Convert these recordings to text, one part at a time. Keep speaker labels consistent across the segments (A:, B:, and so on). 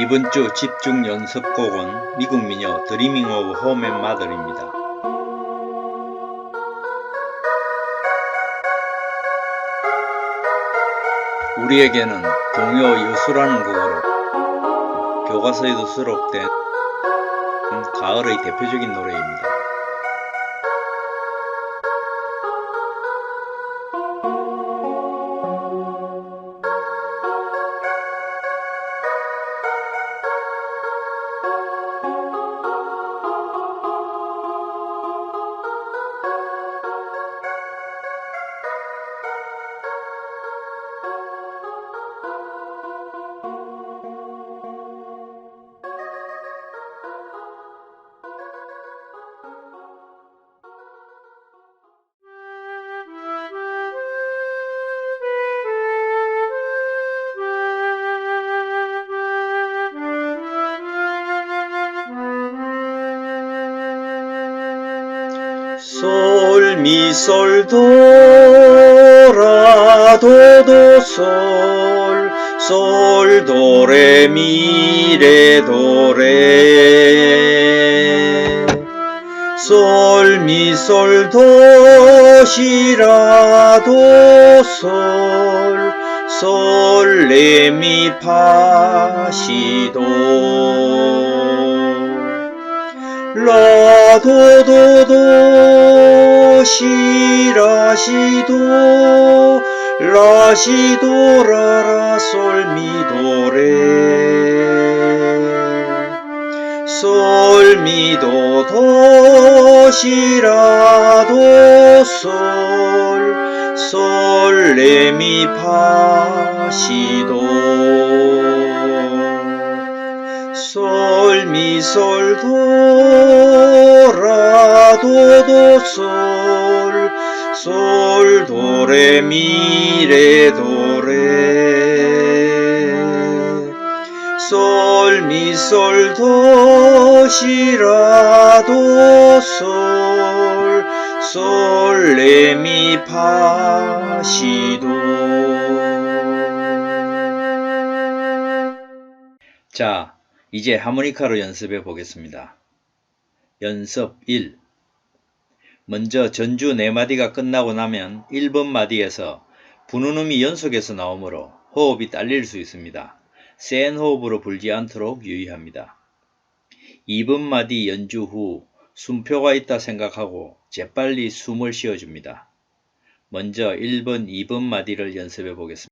A: 이번 주 집중 연습곡은 미국 민요 드리밍 오브 홈앤 마들입니다. 우리에게는 동요 여수라는 곡으로 교과서에도 수록된 가을의 대표적인 노래입니다. 미솔도라도솔 솔도레 미레도레 솔 미솔도시라도 솔 솔레미 파시도 라도도도 시라시도 라시도 라라 솔미도레. 솔미도 도시라도 솔 솔레미파시도 솔미솔 도라도도 솔. 솔미솔 도시라도 솔. 솔레미 파시도. 자, 이제 하모니카로 연습해 보겠습니다. 연습 1 먼저 전주 4마디가 끝나고 나면 1번 마디에서 부는 음이 연속해서 나오므로 호흡이 딸릴 수 있습니다. 센 호흡으로 불지 않도록 유의합니다. 2번 마디 연주 후 숨표가 있다 생각하고 재빨리 숨을 쉬어줍니다. 먼저 1번, 2번 마디를 연습해 보겠습니다.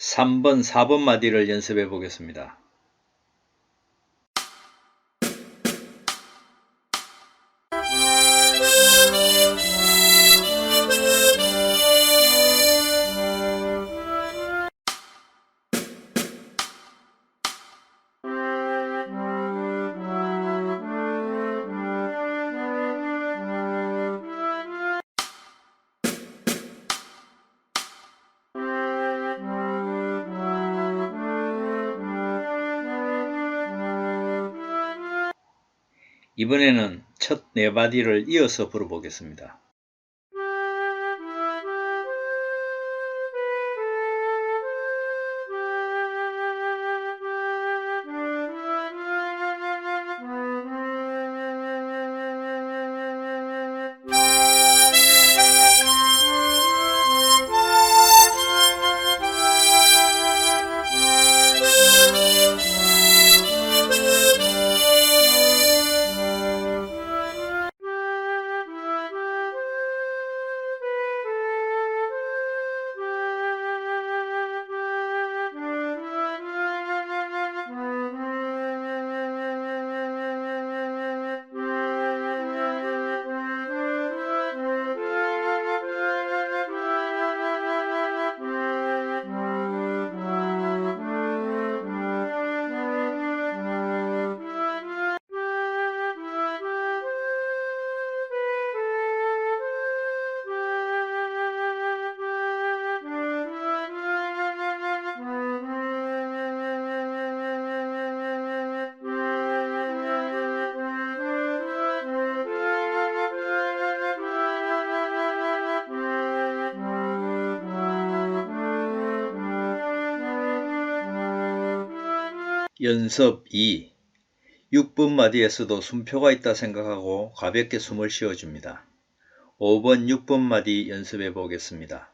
A: 삼번 4번 마디를 연습해 보겠습니다. 이번에는 첫네 마디를 이어서 불어보겠습니다. 연습 2. 6번 마디에서도 숨표가 있다 생각하고 가볍게 숨을 쉬어줍니다. 5번, 6번 마디 연습해 보겠습니다.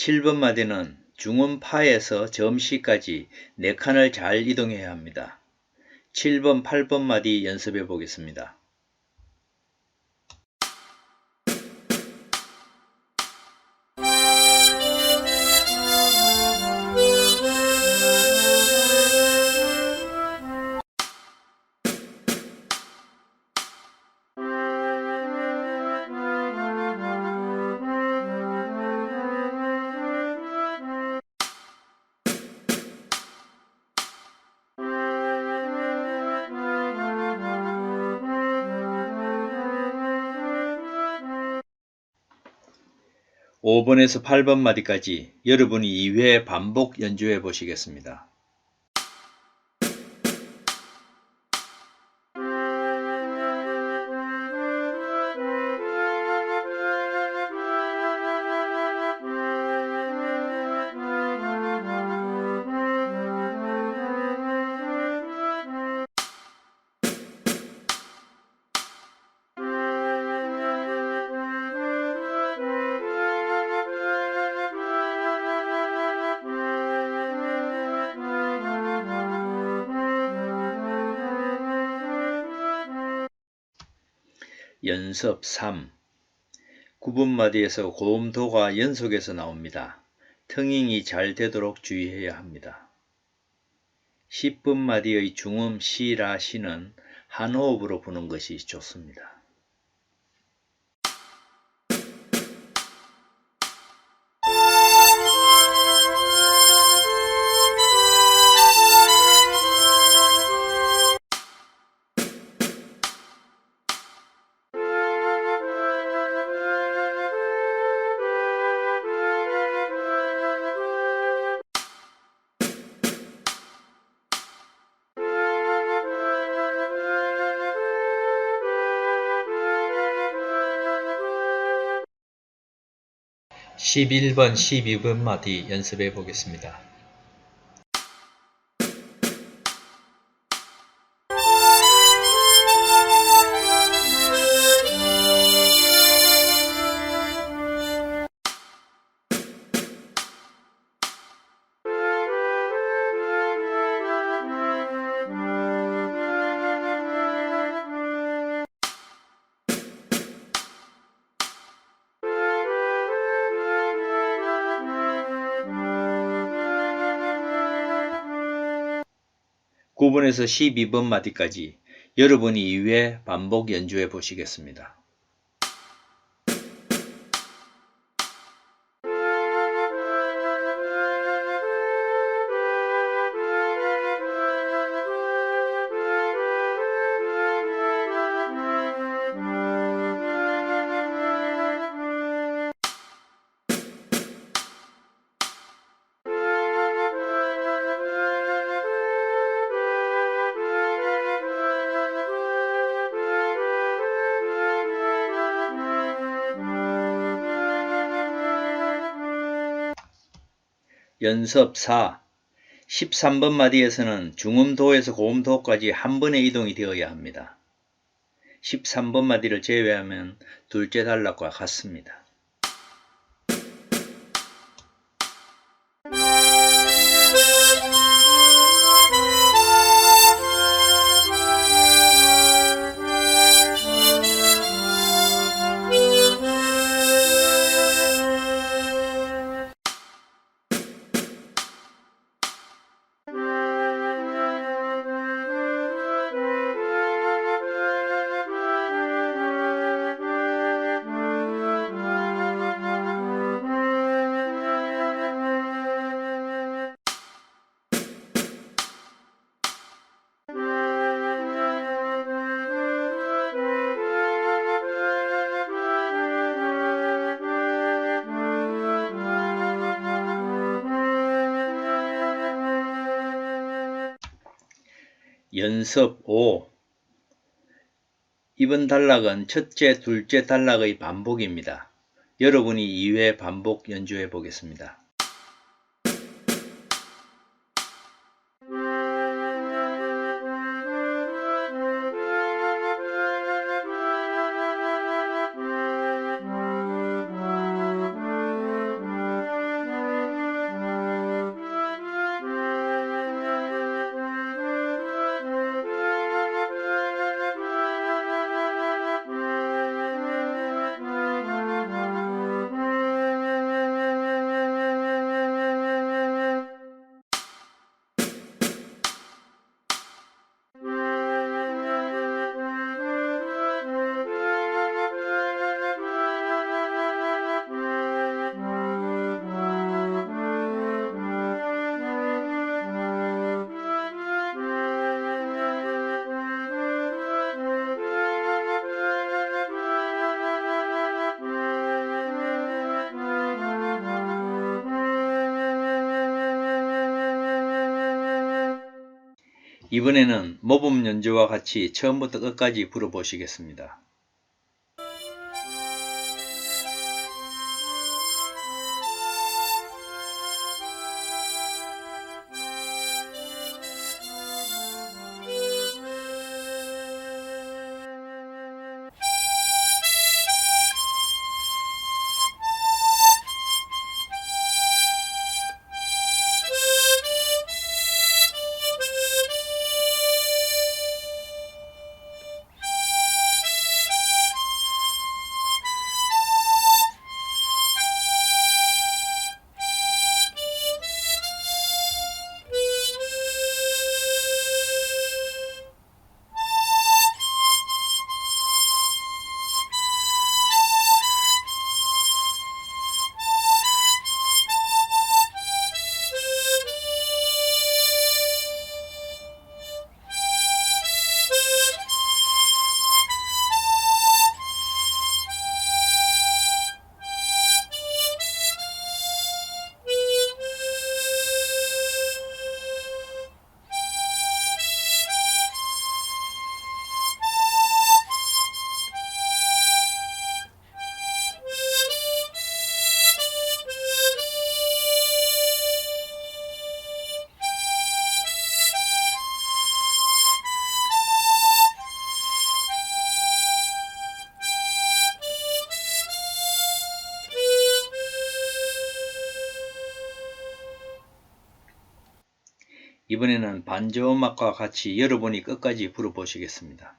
A: 칠번 마디는 중음 파에서 점시까지 4칸을 잘 이동해야 합니다. 7번, 8번 마디 연습해 보겠습니다. 오 번에서 8번 마디까지 여러분이 2회 반복 연주해 보시겠습니다. 연습 3 9번 마디에서 고음도가 연속해서 나옵니다. 텅잉이 잘 되도록 주의해야 합니다. 10번 마디의 중음 시 라 시는 한 호흡으로 부는 것이 좋습니다. 십일 번, 십이 번 마디 연습해 보겠습니다. 구번에서 12번 마디까지 여러분이 2회 반복 연주해 보시겠습니다. 연습 4 13번 마디에서는 중음도에서 고음도까지 한 번에 이동이 되어야 합니다. 13번 마디를 제외하면 둘째 단락과 같습니다. 연습 5 이번 단락은 첫째, 둘째 단락의 반복입니다. 여러분이 2회 반복 연주해 보겠습니다. 이번에는 모범 연주와 같이 처음부터 끝까지 불어보시겠습니다. 이번에는 반주 음악과 같이 여러분이 끝까지 불어보시겠습니다.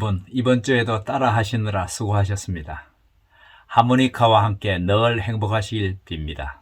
B: 여러분, 이번 주에도 따라 하시느라 수고하셨습니다. 하모니카와 함께 늘 행복하시길 빕니다.